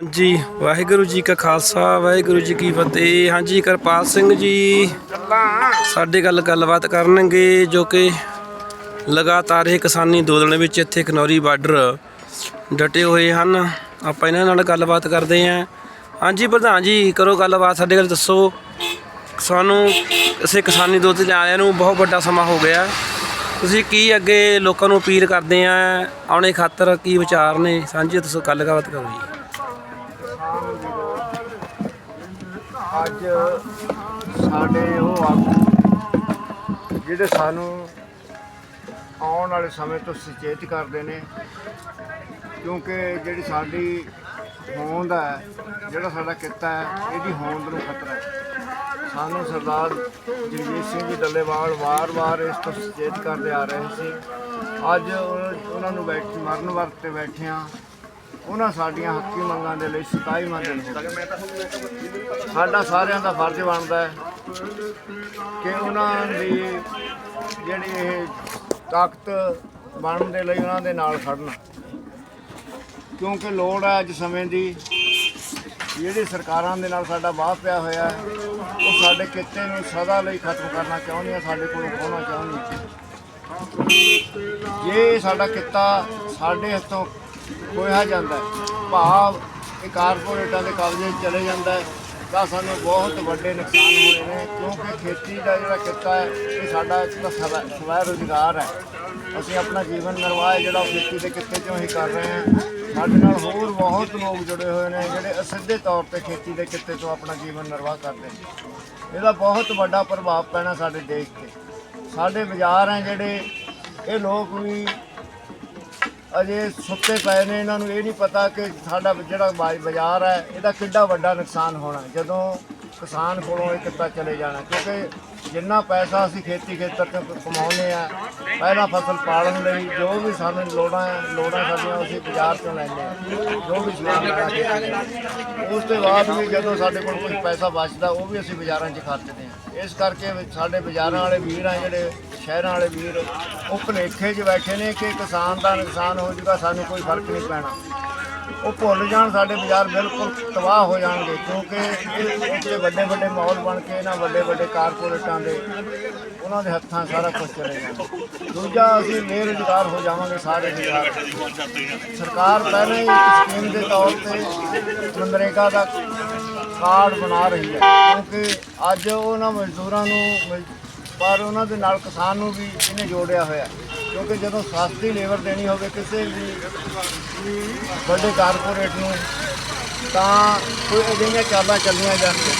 ਹਾਂਜੀ, ਵਾਹਿਗੁਰੂ ਜੀ ਕਾ ਖਾਲਸਾ, ਵਾਹਿਗੁਰੂ ਜੀ ਕੀ ਫਤਿਹ। ਹਾਂਜੀ, ਕਿਰਪਾਲ ਸਿੰਘ ਜੀ। ਸਾਡੇ ਗੱਲ ਗੱਲਬਾਤ ਕਰਨਗੇ ਜੋ ਕਿ ਲਗਾਤਾਰ ਇਹ ਕਿਸਾਨੀ ਅੰਦੋਲਨ ਵਿੱਚ ਇੱਥੇ ਖਨੌਰੀ ਬਾਰਡਰ ਡਟੇ ਹੋਏ ਹਨ। ਆਪਾਂ ਇਹਨਾਂ ਨਾਲ ਗੱਲਬਾਤ ਕਰਦੇ ਆਂ ਹਾਂਜੀ, ਪ੍ਰਧਾਨ ਜੀ, ਕਰੋ ਗੱਲਬਾਤ, ਸਾਡੇ ਗੱਲ ਦੱਸੋ। ਸਾਨੂੰ ਅਸੀਂ ਕਿਸਾਨੀ ਅੰਦੋਲਨ 'ਚ ਆਇਆਂ ਨੂੰ ਬਹੁਤ ਵੱਡਾ ਸਮਾਂ ਹੋ ਗਿਆ। ਤੁਸੀਂ ਕੀ ਅੱਗੇ ਲੋਕਾਂ ਨੂੰ ਅਪੀਲ ਕਰਦੇ ਆ? ਆਉਣੇ ਖਾਤਰ ਕੀ ਵਿਚਾਰ ਨੇ? ਸਾਂਝੇ ਤੁਸੀਂ ਗੱਲਬਾਤ ਕਰੋ ਜੀ। ਅੱਜ ਸਾਡੇ ਉਹ ਆਗੂ ਜਿਹੜੇ ਸਾਨੂੰ ਆਉਣ ਵਾਲੇ ਸਮੇਂ ਤੋਂ ਸੁਚੇਤ ਕਰਦੇ ਨੇ, ਕਿਉਂਕਿ ਜਿਹੜੀ ਸਾਡੀ ਹੋਂਦ ਹੈ, ਜਿਹੜਾ ਸਾਡਾ ਕਿੱਤਾ ਹੈ, ਇਹਦੀ ਹੋਂਦ ਨੂੰ ਖਤਰਾ ਹੈ। ਸਾਨੂੰ ਸਰਦਾਰ ਜਗਜੀਤ ਸਿੰਘ ਜੀ ਡੱਲੇਵਾਲ ਵਾਰ-ਵਾਰ ਇਸ ਤੋਂ ਸੁਚੇਤ ਕਰਦੇ ਆ ਰਹੇ ਸੀ। ਅੱਜ ਉਹਨਾਂ ਨੂੰ ਬੈਠ ਮਰਨ ਵਰਤ ਤੇ ਬੈਠੇ ਹਾਂ। ਉਹਨਾਂ ਸਾਡੀਆਂ ਹੱਕੀ ਮੰਗਾਂ ਦੇ ਲਈ 27ਵਾਂ ਦਿਨ ਸਾਡਾ ਸਾਰਿਆਂ ਦਾ ਫਰਜ਼ ਬਣਦਾ ਹੈ ਕਿ ਉਹਨਾਂ ਦੀ ਜਿਹੜੀ ਇਹ ਤਾਕਤ ਬਣਨ ਦੇ ਲਈ ਉਹਨਾਂ ਦੇ ਨਾਲ ਖੜਨਾ। ਕਿਉਂਕਿ ਲੋੜ ਹੈ ਅੱਜ ਸਮੇਂ ਦੀ, ਜਿਹੜੀ ਸਰਕਾਰਾਂ ਦੇ ਨਾਲ ਸਾਡਾ ਵਾਹ ਪਿਆ ਹੋਇਆ ਹੈ, ਉਹ ਸਾਡੇ ਕਿੱਤੇ ਨੂੰ ਸਦਾ ਲਈ ਖਤਮ ਕਰਨਾ ਚਾਹੁੰਦੀਆਂ ਸਾਡੇ ਕੋਲੋਂ ਖੋਣਾ ਚਾਹੁੰਦੀਆਂ ਜੇ ਸਾਡਾ ਕਿੱਤਾ ਸਾਡੇ ਹੱਥੋਂ ਖੋਇਆ ਜਾਂਦਾ ਹੈ। ਭਾਵ ਇਹ ਕਾਰਪੋਰੇਟਾਂ ਦੇ ਕਬਜ਼ੇ 'ਚ ਚਲੇ ਜਾਂਦਾ ਹੈ ਤਾਂ ਸਾਨੂੰ ਬਹੁਤ ਵੱਡੇ ਨੁਕਸਾਨ ਹੋਏ ਨੇ, ਕਿਉਂਕਿ ਖੇਤੀ ਦਾ ਜਿਹੜਾ ਕਿੱਤਾ ਹੈ, ਇਹ ਸਾਡਾ ਇੱਕ ਤਾਂ ਸਵੈ ਸਵੈ ਰੁਜ਼ਗਾਰ ਹੈ। ਅਸੀਂ ਆਪਣਾ ਜੀਵਨ ਨਿਰਵਾਹ ਹੈ ਜਿਹੜਾ ਉਹ ਖੇਤੀ ਦੇ ਕਿੱਤੇ 'ਚੋਂ ਹੀ ਕਰ ਰਹੇ ਹਾਂ। ਸਾਡੇ ਨਾਲ ਹੋਰ ਬਹੁਤ ਲੋਕ ਜੁੜੇ ਹੋਏ ਨੇ ਜਿਹੜੇ ਅਸਿੱਧੇ ਤੌਰ ਤੇ ਖੇਤੀ ਦੇ ਕਿੱਤੇ ਤੋਂ ਆਪਣਾ ਜੀਵਨ ਨਿਰਵਾਹ ਕਰਦੇ ਨੇ। ਇਹਦਾ ਬਹੁਤ ਵੱਡਾ ਪ੍ਰਭਾਵ ਪੈਣਾ ਸਾਡੇ ਦੇਸ਼ ਤੇ। ਸਾਡੇ ਬਾਜ਼ਾਰ ਹੈ ਜਿਹੜੇ, ਇਹ ਲੋਕ ਵੀ ਅਜੇ ਸੁੱਤੇ ਪਏ ਨੇ, ਇਹਨਾਂ ਨੂੰ ਇਹ ਨਹੀਂ ਪਤਾ ਕਿ ਸਾਡਾ ਜਿਹੜਾ ਬਾਜ- ਬਾਜ਼ਾਰ ਹੈ, ਇਹਦਾ ਕਿੰਨਾ ਵੱਡਾ ਨੁਕਸਾਨ ਹੋਣਾ, ਜਦੋਂ ਕਿਸਾਨ ਕੋਲੋਂ ਇਹ ਕਿੱਤਾ ਚਲੇ ਜਾਣਾ, ਕਿਉਂਕਿ ਜਿੰਨਾ ਪੈਸਾ ਅਸੀਂ ਖੇਤੀ ਖੇਤਰ ਤੋਂ ਕਮਾਉਂਦੇ ਆ ਪਹਿਲਾਂ ਫਸਲ ਪਾਲਣ ਲਈ ਜੋ ਵੀ ਸਾਨੂੰ ਲੋੜਾਂ ਹੈ, ਲੋੜਾਂ ਸਾਡੀਆਂ ਅਸੀਂ ਬਾਜ਼ਾਰ ਤੋਂ ਲੈਂਦੇ ਆ ਜੋ ਵੀ ਸਮਾਨ ਲੈਣਾ ਖੇਤੀ ਉਸ ਤੋਂ ਬਾਅਦ ਵੀ ਜਦੋਂ ਸਾਡੇ ਕੋਲ ਕੋਈ ਪੈਸਾ ਬਚਦਾ, ਉਹ ਵੀ ਅਸੀਂ ਬਾਜ਼ਾਰਾਂ 'ਚ ਖਰਚਦੇ ਆ ਇਸ ਕਰਕੇ ਸਾਡੇ ਬਾਜ਼ਾਰਾਂ ਵਾਲੇ ਵੀਰ ਆ, ਜਿਹੜੇ ਸ਼ਹਿਰਾਂ ਵਾਲੇ ਵੀਰ, ਉਹ ਭੁਲੇਖੇ 'ਚ ਬੈਠੇ ਨੇ ਕਿ ਕਿਸਾਨ ਦਾ ਨੁਕਸਾਨ ਹੋ ਜੂਗਾ ਸਾਨੂੰ ਕੋਈ ਫ਼ਰਕ ਨਹੀਂ ਪੈਣਾ। ਉਹ ਭੁੱਲ ਜਾਣ, ਸਾਡੇ ਬਾਜ਼ਾਰ ਬਿਲਕੁਲ ਤਬਾਹ ਹੋ ਜਾਣਗੇ, ਕਿਉਂਕਿ ਇਹ ਇੱਥੇ ਵੱਡੇ ਵੱਡੇ ਮਾਲ ਬਣ ਕੇ ਇਹਨਾਂ ਵੱਡੇ ਵੱਡੇ ਕਾਰਪੋਰੇਟਾਂ ਦੇ ਉਹਨਾਂ ਦੇ ਹੱਥਾਂ ਸਾਰਾ ਕੁਝ ਚਲੇ ਜਾਣਾ ਦੂਜਾ, ਅਸੀਂ ਬੇਰੁਜ਼ਗਾਰ ਹੋ ਜਾਵਾਂਗੇ ਸਾਰੇ ਬਾਜ਼ਾਰ। ਸਰਕਾਰ ਪਹਿਲਾਂ ਹੀ ਇੱਕ ਸਕੀਮ ਦੇ ਤੌਰ ਤੇ ਮਨਰੇਗਾ ਦਾ ਕਾਰਡ ਬਣਾ ਰਹੀ ਹੈ, ਕਿਉਂਕਿ ਅੱਜ ਉਹਨਾਂ ਮਜ਼ਦੂਰਾਂ ਨੂੰ ਮਜ਼- ਪਰ ਉਹਨਾਂ ਦੇ ਨਾਲ ਕਿਸਾਨ ਨੂੰ ਵੀ ਇਹਨੇ ਜੋੜਿਆ ਹੋਇਆ। ਕਿਉਂਕਿ ਜਦੋਂ ਸਸਤੀ ਲੇਬਰ ਦੇਣੀ ਹੋਵੇ ਕਿਸੇ ਵੀ ਵੱਡੇ ਕਾਰਪੋਰੇਟ ਨੂੰ, ਤਾਂ ਕੋਈ ਅਜਿਹੀਆਂ ਚਾਲਾਂ ਚੱਲੀਆਂ ਜਾਂਦੀਆਂ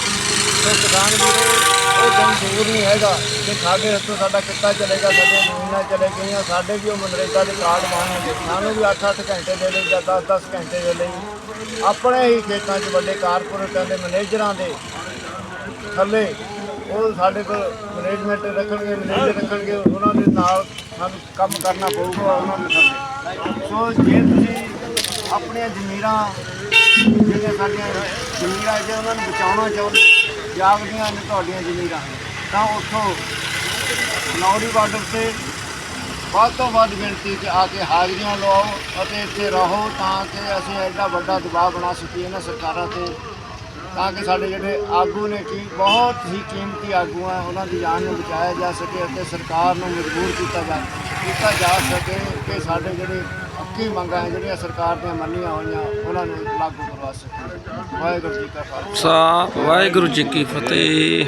ਸੋ ਕਿਸਾਨ ਵੀਰੋ ਉਹ ਦਿਨ ਦੂਰ ਨਹੀਂ ਹੈਗਾ ਕਿ ਸਾਡੇ ਹੱਥੋਂ ਸਾਡਾ ਕਿੱਤਾ ਚਲੇਗਾ ਸਾਡੀਆਂ ਜ਼ਮੀਨਾਂ ਚਲੇ ਗਈਆਂ, ਸਾਡੇ ਵੀ ਉਹ ਮਨਰੇਗਾ ਦੇ ਕਾਰਡ ਬਣਨਗੇ ਸਾਨੂੰ ਵੀ 8-8 ਘੰਟੇ ਦੇ ਲਈ ਜਾਂ 10-10 ਘੰਟੇ ਦੇ ਲਈ ਆਪਣੇ ਹੀ ਖੇਤਾਂ 'ਚ ਵੱਡੇ ਕਾਰਪੋਰੇਟਾਂ ਦੇ ਮੈਨੇਜਰਾਂ ਦੇ ਥੱਲੇ ਉਹ ਸਾਡੇ ਕੋਲ ਮੈਨੇਜਮੈਂਟ ਰੱਖਣਗੇ, ਮੈਨੇਜਰ ਰੱਖਣਗੇ, ਉਹਨਾਂ ਦੇ ਨਾਲ ਸਾਨੂੰ ਕੰਮ ਕਰਨਾ ਪਊਗਾ ਉਹਨਾਂ ਦੇ ਥੱਲੇ ਸੋ ਜੇ ਤੁਸੀਂ ਆਪਣੀਆਂ ਜ਼ਮੀਰਾਂ, ਜਿਹੜੀਆਂ ਸਾਡੀਆਂ ਜ਼ਮੀਰਾਂ ਜੇ ਉਹਨਾਂ ਨੂੰ ਬਚਾਉਣਾ ਚਾਹੁੰਦੇ ਜਾਗਦੀਆਂ ਨੇ ਤੁਹਾਡੀਆਂ ਜ਼ਮੀਰਾਂ, ਤਾਂ ਉੱਥੋਂ ਨੌੜੀ ਬਾਰਡਰ ਤੇ ਵੱਧ ਤੋਂ ਵੱਧ ਗਿਣਤੀ 'ਚ ਆ ਕੇ ਹਾਜ਼ਰੀਆਂ ਲਵਾਓ ਅਤੇ ਇੱਥੇ ਰਹੋ ਤਾਂ ਕਿ ਅਸੀਂ ਐਡਾ ਵੱਡਾ ਦਬਾਅ ਬਣਾ ਸਕੀਏ ਇਹਨਾਂ ਸਰਕਾਰਾਂ ਤੇ। ਤਾਂ ਕਿ ਸਾਡੇ ਜਿਹੜੇ ਆਗੂ ਨੇ ਕੀ ਬਹੁਤ ਹੀ ਕੀਮਤੀ ਆਗੂ ਆ, ਉਹਨਾਂ ਦੀ ਜਾਨ ਨੂੰ ਬਚਾਇਆ ਜਾ ਸਕੇ ਅਤੇ ਸਰਕਾਰ ਨੂੰ ਮਜਬੂਰ ਕੀਤਾ ਜਾ ਕੀਤਾ ਜਾ ਸਕੇ ਕਿ ਸਾਡੇ ਜਿਹੜੇ ਹੱਕੀ ਮੰਗਾਂ ਹੈ, ਜਿਹੜੀਆਂ ਸਰਕਾਰ ਦੀਆਂ ਮੰਨੀਆਂ ਹੋਈਆਂ, ਉਹਨਾਂ ਨੂੰ ਲਾਗੂ ਕਰਵਾ ਸਕੇ ਵਾਹਿਗੁਰੂ ਜੀ ਕਾ ਖਾਲਸਾ। ਵਾਹਿਗੁਰੂ ਜੀ ਕੀ ਫਤਿਹ।